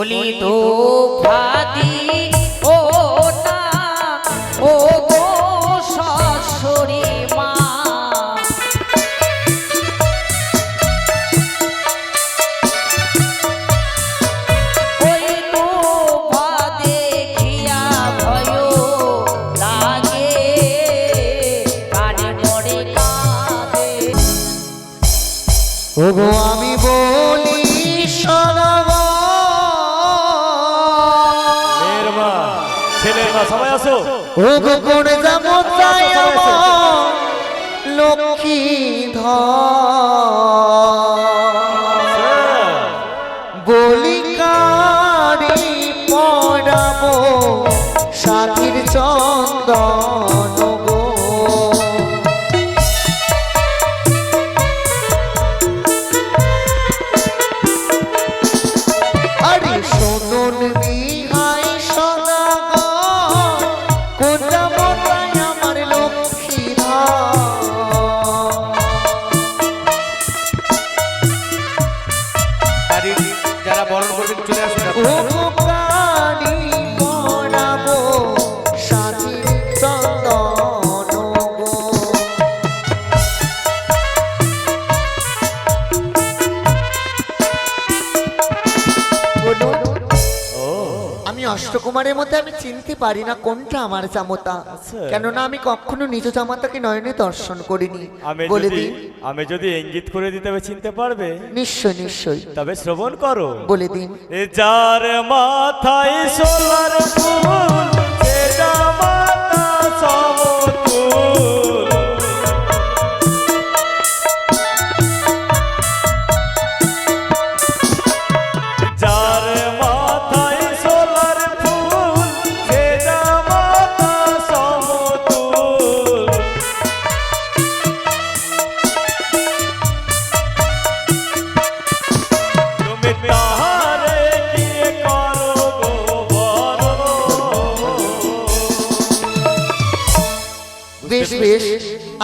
বলি তো ভাদি ও না ও গো শাশুড়ি মা। ওই তো ভাদে খিয়া ভয় লাগে কানে মরে কাঁদে। ওগো আমি ছেলের মা সবাই কোন যাব তাই আমার লক্ষ্মী ধর। বলি মতাই আমার অষ্টকুমারের মধ্যে আমি চিনতে পারি না কোনটা আমার জামতা। কেননা আমি কখনো নিজ জামাতাকে নয়নে দর্শন করিনি। আমি বলে দিই দিন। আমি যদি ইঙ্গিত করে দিতে তবে চিনতে পারবে? নিশ্চয় নিশ্চয়। তবে শ্রবণ করো। বলে দিন। এ যার মাথায় সোলার ফুল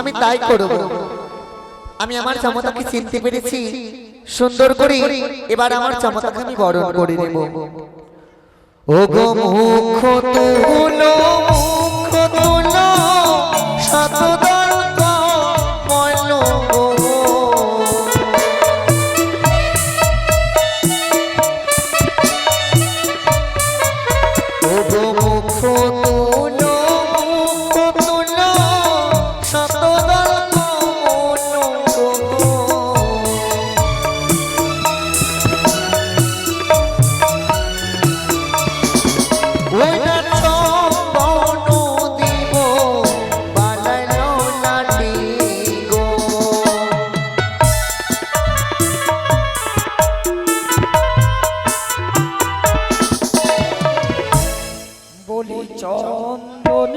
আমি তাই করব। আমি আমার জামাতাকে চিনতে পেরেছি। সুন্দর করে এবার আমার জামাতাকে আমি বরণ করে নেব। ও গো মুখ তুলো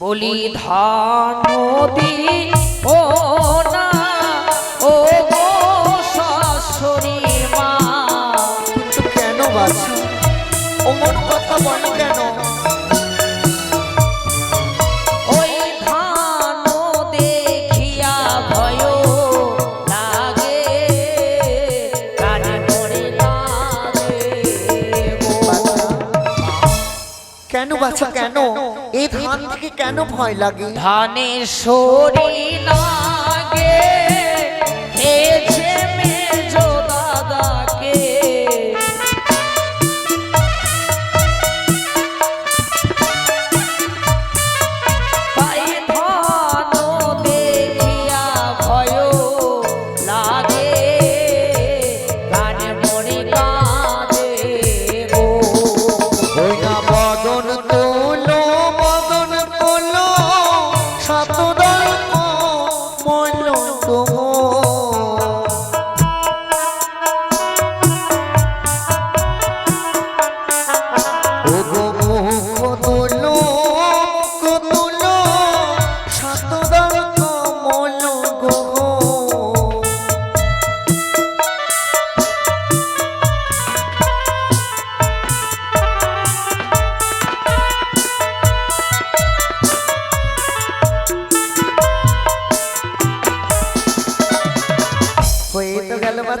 বলি ধান নদী ও না ও গো শাশুড়ি মা। কিন্তু কেন অমন কথা বলো লাগে কেন বাছা। কেন? এই ধান থেকে কেন ভয় লাগে? ধানে সরি লাগে।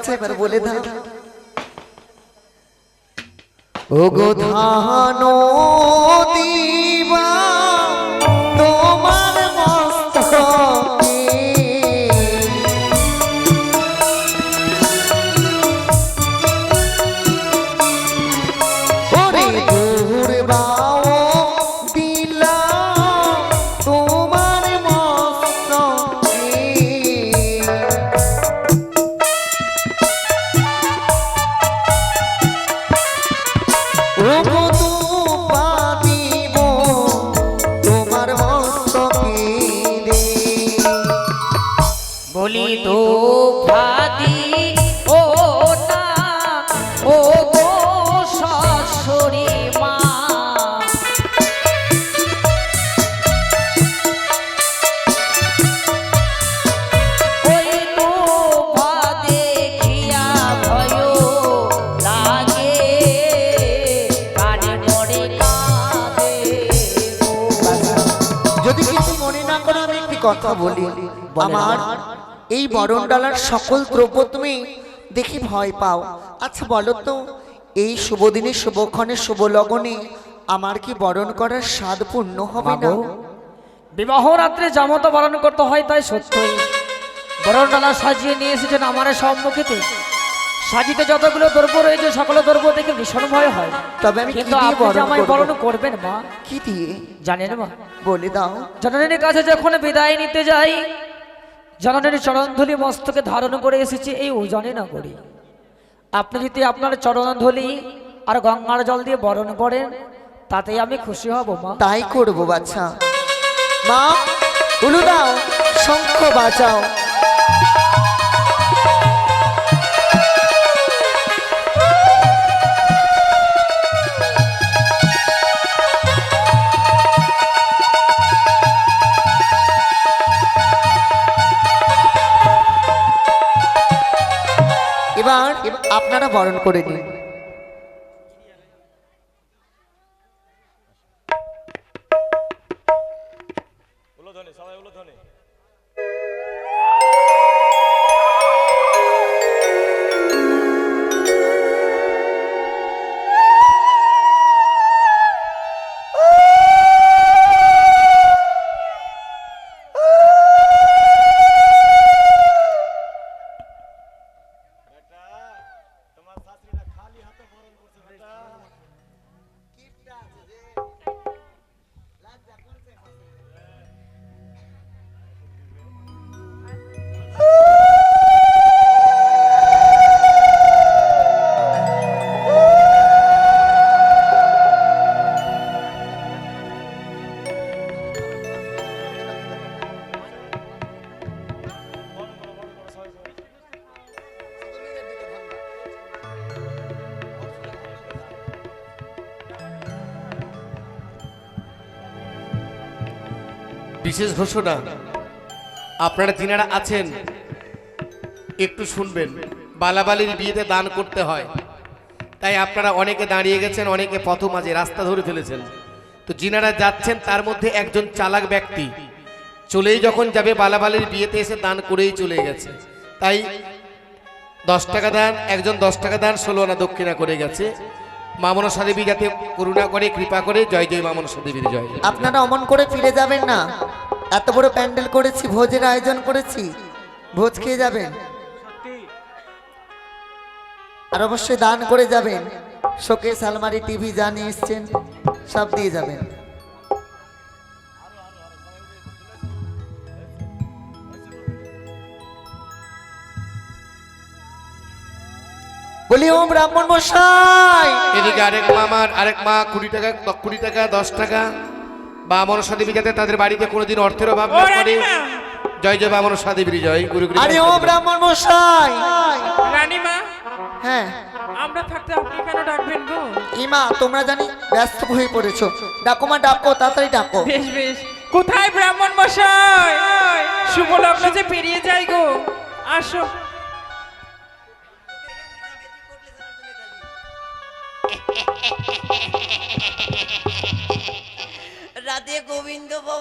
বাচ্চা এবার বলে দাও। ও গো ধান তো ভাদি ও না ও গো শাশুড়ি মা। ওই তো দেখিয়া ভয় লাগে কানে পড়ে কাঁদে যদি কিছু মনে না করো আমি একটি কথা বলি আমার এই বরণ ডালার সকল দ্রব্য তুমি দেখি ভয় পাও। আচ্ছা বলো তো এই শুভ দিনে শুভক্ষণে শুভ লগনে আমার কি বরণ করার স্বাদ পূর্ণ হবে না? বিবাহ রাত্রে জামতা বরণ করতে হয় তাই সত্যই। বরণ ডালা সাজিয়ে নিয়ে এসেছেন আমার সম্মুখেতে। সাজিতে যতগুলো দ্রব্য রয়েছে সকল দ্রব্য দেখে ভীষণ ভয় হয়। তবে আমি কিন্তু আপনি আমায় বরণ করবেন মা? কি দিয়ে? জানেন মা? বলে দাও। জননীর কাছে যখন বিদায় নিতে যাই জননীর চরণধুলি মস্তকে ধারণ করে এসেছি এই ওজনে না করি আপনি যদি আপনার চরণধুলি আর গঙ্গার জল দিয়ে বরণ করেন তাতে আমি খুশি হব, মা। তাই করব বাচ্চা মা, উলু দাও, শঙ্খ বাজাও। বরণ করে নিন। বিশেষ ঘোষণা। আপনারা যিনারা আছেন, একটু শুনবেন। বালাবালির বিয়েতে দান করতে হয়। তাই আপনারা অনেকে দাঁড়িয়ে গেছেন, অনেকে পথ মাঝে রাস্তা ধরে ফেলেছেন। তো যিনারা যাচ্ছেন, তার মধ্যে একজন চালাক ব্যক্তি। চলেই যখন যাবে, বালাবালির বিয়েতে এসে দান করেই চলে গেছে। তাই দশ টাকা দান, একজন দশ টাকা দান, ষোলো আনা দক্ষিণা করে গেছে। মামনসা দেবী যাতে করুণা করে, কৃপা করে, জয় জয় মামনসা দেবীর জয়। আপনারা অমন করে ফিরে যাবেন না। এত বড় প্যান্ডেল করেছি ভোজের আয়োজন করেছি ভোজ খেয়ে যাবেন। আর অবশ্যই দান করে যাবেন। শোকেস আলমারি টিভি যা নিয়ে এসছেন সব দিয়ে যাবেন। বলি ও ব্রাহ্মণ মশাই! এদিকে আরেক মা আমার আরেক মা কুড়ি টাকা কুড়ি টাকা দশ টাকা। বা মনসা দেবী যাতে তাদের বাড়িতে কোনোদিন অর্থের অভাব না করে জয় জয় বা মনসা দেবীর জয় গুরু গুরু আরে ও ব্রাহ্মণ মশাই। রানীমা হ্যাঁ। আমরা থাকতে আপনি কেন ডাকবেন গো? ইমা তোমরা জানি ব্যস্ত হয়ে পড়েছো। ডাকো মা ডাকো তাড়াতাড়ি ডাকো। বেশ বেশ। কোথায় ব্রাহ্মণ মশাই? শুভ লগ্ন যে পেরিয়ে যাই গো। আসো। রাতে গোবিন্দ